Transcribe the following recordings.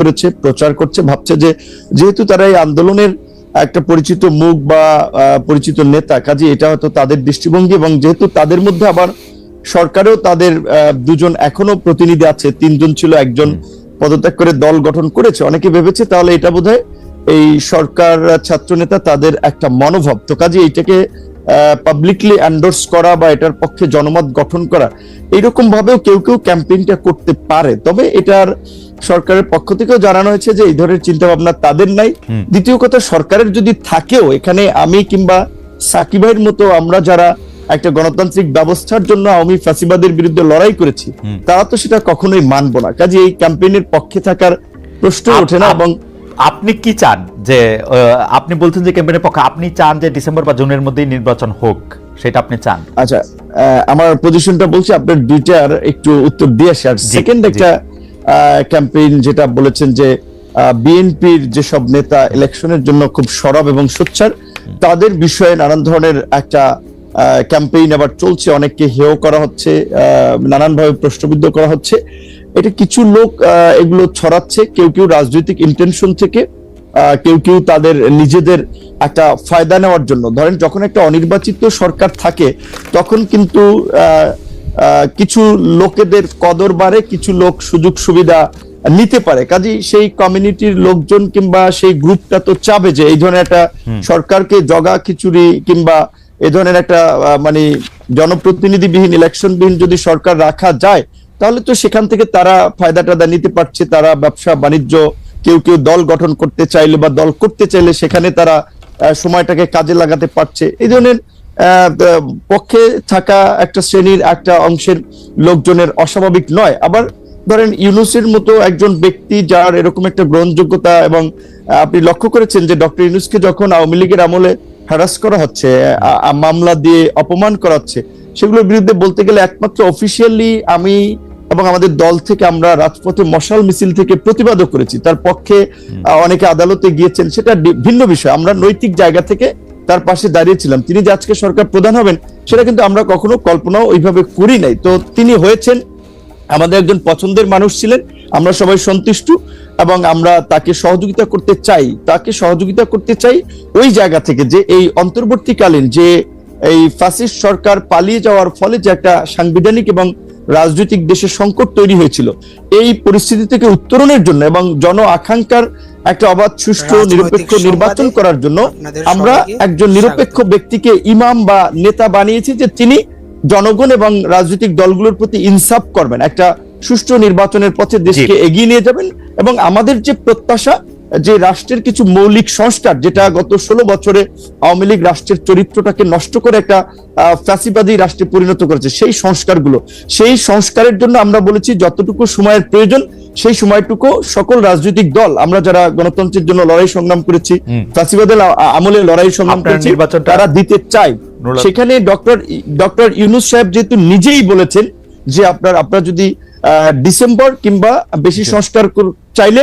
করেছে, প্রচার করছে, ভাবছে যে যেহেতু তারা এই আন্দোলনের একটা পরিচিত মুখ বা পরিচিত নেতা, কাজে এটা হয়তো তাদের দৃষ্টিভঙ্গি এবং যেহেতু তাদের মধ্যে আবার সরকারেও তাদের দুজন এখনও প্রতিনিধি আছে, তিনজন ছিল, একজন পদত্যাগ করে দল গঠন করেছে, অনেকে ভেবেছে তাহলে এটা বোধহয় এই সরকার ছাত্র নেতা তাদের একটা মনোভাব। তো কাজে এইটাকে পাবলিকলি এন্ডোর্স করা বা এটার পক্ষে জনমত গঠন করা এইরকম ভাবেও কেউ কেউ ক্যাম্পেইনটা করতে পারে। তবে এটার সরকারের পক্ষ থেকেও জানানো হয়েছে যে এই ধরনের চিন্তা ভাবনা তাদের নাই। দ্বিতীয় কথা সরকারের যদি থাকেও এখানে আমি কিংবা সাকিব ভাইয়ের মতো আমরা যারা একটা গণতান্ত্রিক ব্যবস্থার জন্য আওয়ামী ফ্যাসিবাদের বিরুদ্ধে লড়াই করেছি তারা তো সেটা কখনোই মানবো না। কাজে এই ক্যাম্পেইনের পক্ষে থাকার প্রশ্ন ওঠে না এবং আপনি কি চান যে আপনি বলছেন যে ক্যাম্পেনের পক্ষে আপনি চান যে ডিসেম্বর বা জুনের মধ্যেই নির্বাচন হোক সেটা আপনি চান? আচ্ছা আমার পজিশনটা বলছি আপনার দুইটার একটু উত্তর দিয়ে আসি। আর সেকেন্ড একটা ক্যাম্পেইন যেটা বলেছেন যে বিএনপির যেসব নেতা ইলেকশনের জন্য খুব সরব এবং সোচ্চার তাদের বিষয়ে নানান ধরনের একটা ক্যাম্পেইন আবার চলছে। অনেককে হেয় করা হচ্ছে নানানভাবে প্রশ্নবিদ্ধ করা হচ্ছে। এটা কিছু লোক আহ, এগুলো ছড়াচ্ছে। কেউ কেউ রাজনৈতিক ইন্টেনশন থেকে আহ, কেউ কেউ তাদের নিজেদের একটা ফায়দা নেওয়ার জন্য। ধরেন যখন একটা অনির্বাচিত সরকার থাকে তখন কিন্তু কিছু লোকেদের কদর বাড়ে কিছু লোক সুযোগ সুবিধা নিতে পারে। কাজেই সেই কমিউনিটির লোকজন কিংবা সেই গ্রুপটা তো চাবে যে এই ধরনের একটা সরকারকে জগা খিচুড়ি কিংবা এই ধরনের একটা মানে জনপ্রতিনিধিবিহীন ইলেকশনবিহীন যদি সরকার রাখা যায় তাহলে তো সেখান থেকে তারা ফায়দা টায়দা নিতে পারছে, তারা ব্যবসা, বাণিজ্য, কেউ কেউ দল গঠন করতে চাইলে বা দল করতে চাইলে সেখানে তারা সময়টাকে কাজে লাগাতে পারছে। এই ধরনের পক্ষে থাকা একটা শ্রেণির একটা অংশের লোকজনের অস্বাভাবিক নয়। আবার ধরেন ইউনুসের মতো একজন ব্যক্তি যার এরকম একটা গ্রহণযোগ্যতা এবং আপনি লক্ষ্য করেছেন যে ডক্টর ইউনুসকে যখন আওয়ামী লীগের আমলে হ্যারাস করা হচ্ছে মামলা দিয়ে অপমান করা হচ্ছে, সেগুলোর বিরুদ্ধে বলতে গেলে একমাত্র অফিসিয়ালি আমি এবং আমাদের দল থেকে আমরা রাজপথে মশাল মিছিল থেকে প্রতিবাদও করেছি। তার পক্ষে অনেকে আদালতে গিয়েছেন, সেটা ভিন্ন বিষয়। আমরা নৈতিক জায়গা থেকে তার পাশে দাঁড়িয়েছিলাম। তিনি যে আজকে সরকার প্রধান হবেন, সেটা কিন্তু আমরা কখনো কল্পনাও ওইভাবে করি নাই। তো তিনি হয়েছেন, আমাদের একজন পছন্দের মানুষ ছিলেন, আমরা সবাই সন্তুষ্ট, এবং আমরা তাকে সহযোগিতা করতে চাই, তাকে সহযোগিতা করতে চাই ওই জায়গা থেকে যে এই অন্তর্বর্তীকালীন যে এই ফ্যাসিস্ট সরকার পালিয়ে যাওয়ার ফলে যে একটা সাংবিধানিক এবং রাজনৈতিক দেশে সংকট তৈরি হয়েছিল। এই পরিস্থিতি থেকে উত্তরণের জন্য এবং জন আকাঙ্ক্ষার একটা অবাধ সুষ্ঠু নিরপেক্ষ নির্বাচন করার জন্য আমরা একজন নিরপেক্ষ ব্যক্তিকে ইমাম বা নেতা বানিয়েছি যে তিনি জনগণ এবং রাজনৈতিক দলগুলোর প্রতি ইনসাফ করবেন। একটা সুষ্ঠু নির্বাচনের পথে দেশকে এগিয়ে নিয়ে যাবেন এবং আমাদের যে প্রত্যাশা যে রাষ্ট্রের কিছু মৌলিক সংস্কার যেটা গত ষোলো বছরে আওয়ামী লীগ রাষ্ট্রের চরিত্রটাকে নষ্ট করে একটা ফ্যাসিবাদী রাষ্ট্রে পরিণত করেছে সেই সংস্কারগুলো। সেই সংস্কারের জন্য আমরা বলেছি যতটুকু সময়ের প্রয়োজন সেই সময়টুকু সকল রাজনৈতিক দল আমরা যারা গণতন্ত্রের জন্য লড়াই সংগ্রাম করেছি। ফ্যাসিবাদের আমলে লড়াই সংগ্রাম করেছি তারা দিতে চাই সেখানে ডক্টর ডক্টর ইউনুস সাহেব যেহেতু নিজেই বলেছেন যে আপনার আপনার যদি আহ, ডিসেম্বর কিংবা বেশি সংস্কার চাইলে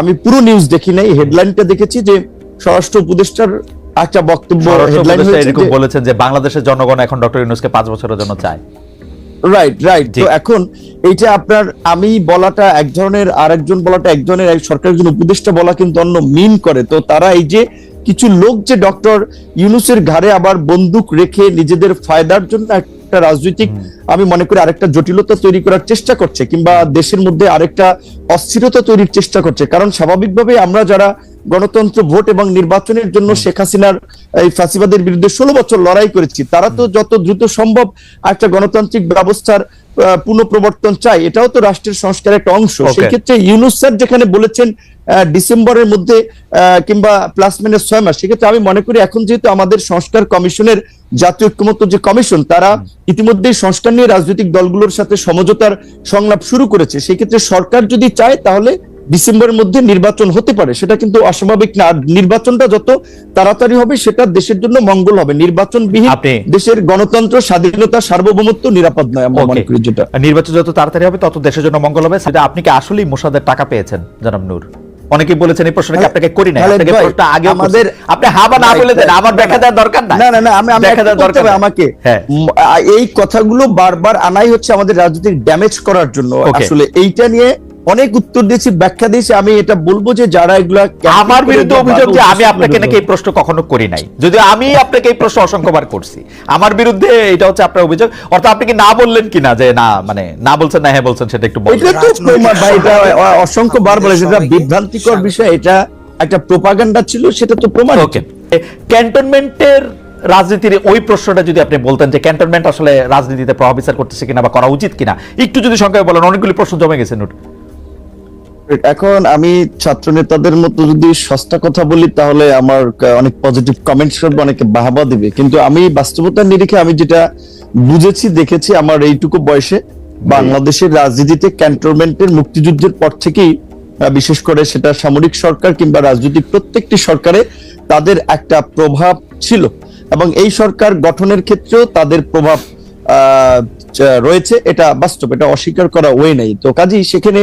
আমি পুরো নিউজ দেখি নাই হেডলাইনটা দেখেছি যে স্বরাষ্ট্র উপদেষ্টার একটা বক্তব্য হেডলাইন এরকম বলেছেন যে বাংলাদেশের জনগণ এখন ডক্টর ইউনুসকে পাঁচ বছরের জন্য চায়। Right right. তো এখন এইটা আপনার আমি বলাটা এক ধরনের আরেকজন বলাটা এক ধরনের সরকারের জন্য উপদেষ্টা বলা কিন্তু অন্য মিন করে। তো তারা এই যে কিছু লোক যে ডক্টর ইউনুসের ঘাড়ে আবার বন্দুক রেখে নিজেদের ফায়দার জন্য একটা রাজনৈতিক আমি মনে করি আরেকটা জটিলতা তৈরি করার চেষ্টা করছে কিংবা দেশের মধ্যে আরেকটা অস্থিরতা তৈরির চেষ্টা করছে। কারণ স্বাভাবিকভাবে আমরা যারা গণতন্ত্র ভোট এবং নির্বাচনের জন্য শেখ হাসিনার এই ফাঁসিবাদের বিরুদ্ধে ষোলো বছর লড়াই করেছি। তারা তো যত দ্রুত সম্ভব একটা গণতান্ত্রিক ব্যবস্থার পুনঃপ্রবর্তন চাই এটাও তো রাষ্ট্রের সংস্কারের একটা অংশ। Okay. সেই ক্ষেত্রে ইউনুস স্যার যেখানে বলেছেন ডিসেম্বরের মধ্যে আহ, কিংবা প্লাস মাইনাস ছয় মাস সেক্ষেত্রে আমি মনে করি এখন যেহেতু আমাদের সংস্কার কমিশনের জাতীয় ঐক্যমত্য যে কমিশন তারা ইতিমধ্যেই সংস্কার নিয়ে রাজনৈতিক দলগুলোর সাথে সমঝোতার সংলাপ শুরু করেছে। সেক্ষেত্রে সরকার যদি চায় তাহলে ডিসেম্বরের মধ্যে নির্বাচন হতে পারে সেটা কিন্তু অস্বাভাবিক না। নির্বাচনটা যত তাড়াতাড়ি হবে সেটা দেশের জন্য মঙ্গল হবে। নির্বাচনবিহীন দেশের গণতন্ত্র স্বাধীনতা সার্বভৌমত্ব নিরাপদ নয় আমরা মনে করি যেটা। নির্বাচন যত তাড়াতাড়ি হবে তত দেশের জন্য মঙ্গল হবে। সেটা আপনি কি আসলেই মোসাদের টাকা পেয়েছেন জনাব নূর? অনেকেই বলেছেন এই প্রশ্নটা আপনাকে করি খালেদ আপনাকে প্রশ্নটা আগে আমাদের- আপনি হা বা না বলে দেন আমার ব্যাখ্যা দেওয়ার দরকার নাই। না না না আমি আমি ব্যাখ্যা দেওয়ার দরকার আমাকে। হ্যাঁ। এই কথাগুলো বারবার আনাই হচ্ছে আমাদের রাজনৈতিক ড্যামেজ করার জন্য। আসলে এইটা নিয়ে অনেক উত্তর দিয়েছি ব্যাখ্যা দিয়েছি আমি এটা বলব যে যারা এগুলা আমার বিরুদ্ধে অভিযোগ যে আমি আপনাকে নাকি এই প্রশ্ন কখনো করি নাই। যদি আমি আপনাকে এই প্রশ্ন অসংখ্যবার করছি। আমার বিরুদ্ধে এটা হচ্ছে আপনার অভিযোগ। অর্থাৎ আপনি কি না বললেন কিনা যে না মানে না বলছেন না হ্যাঁ বলছেন সেটা একটু এটা তো প্রমাণ ভাই এটা অ- অসংখ্য বলেছে এটা বিভ্রান্তিকর বিষয় এটা একটা প্রোপাগান্ডা ছিল সেটা তো প্রমাণ ওকে ক্যান্টনমেন্টের রাজনীতির ওই প্রশ্নটা যদি আপনি বলতেন যে ক্যান্টনমেন্ট আসলে রাজনীতিতে প্রভাব বিস্তার করতেছে কিনা বা করা উচিত কিনা একটু যদি সংখ্যায় বলেন অনেকগুলি প্রশ্ন জমে গেছে নোট। এখন আমি ছাত্র নেতাদের মতো যদি সস্তা কথা বলি, তাহলে আমার অনেক পজিটিভ কমেন্টস করবে, অনেকে বাহাবা দিবে। কিন্তু আমি বাস্তবতার নিরিখে আমি যেটা বুঝেছি, দেখেছি আমার এইটুকু বয়সে বাংলাদেশের রাজনীতিতে ক্যান্টনমেন্টের মুক্তিযুদ্ধের পর থেকেই বিশেষ করে সেটা সামরিক সরকার কিংবা রাজনৈতিক প্রত্যেকটি সরকারে তাদের একটা প্রভাব ছিল। এবং এই সরকার গঠনের ক্ষেত্রেও তাদের প্রভাব রয়েছে। এটা বাস্তব, এটা অস্বীকার করা ওয়ে নাই। তো কাজেই সেখানে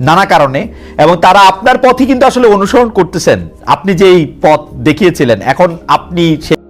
নানা কারণে, এবং তারা আপনার পথই কিন্তু আসলে অনুসরণ করতেছেন। আপনি যেই পথ দেখিয়েছিলেন, এখন আপনি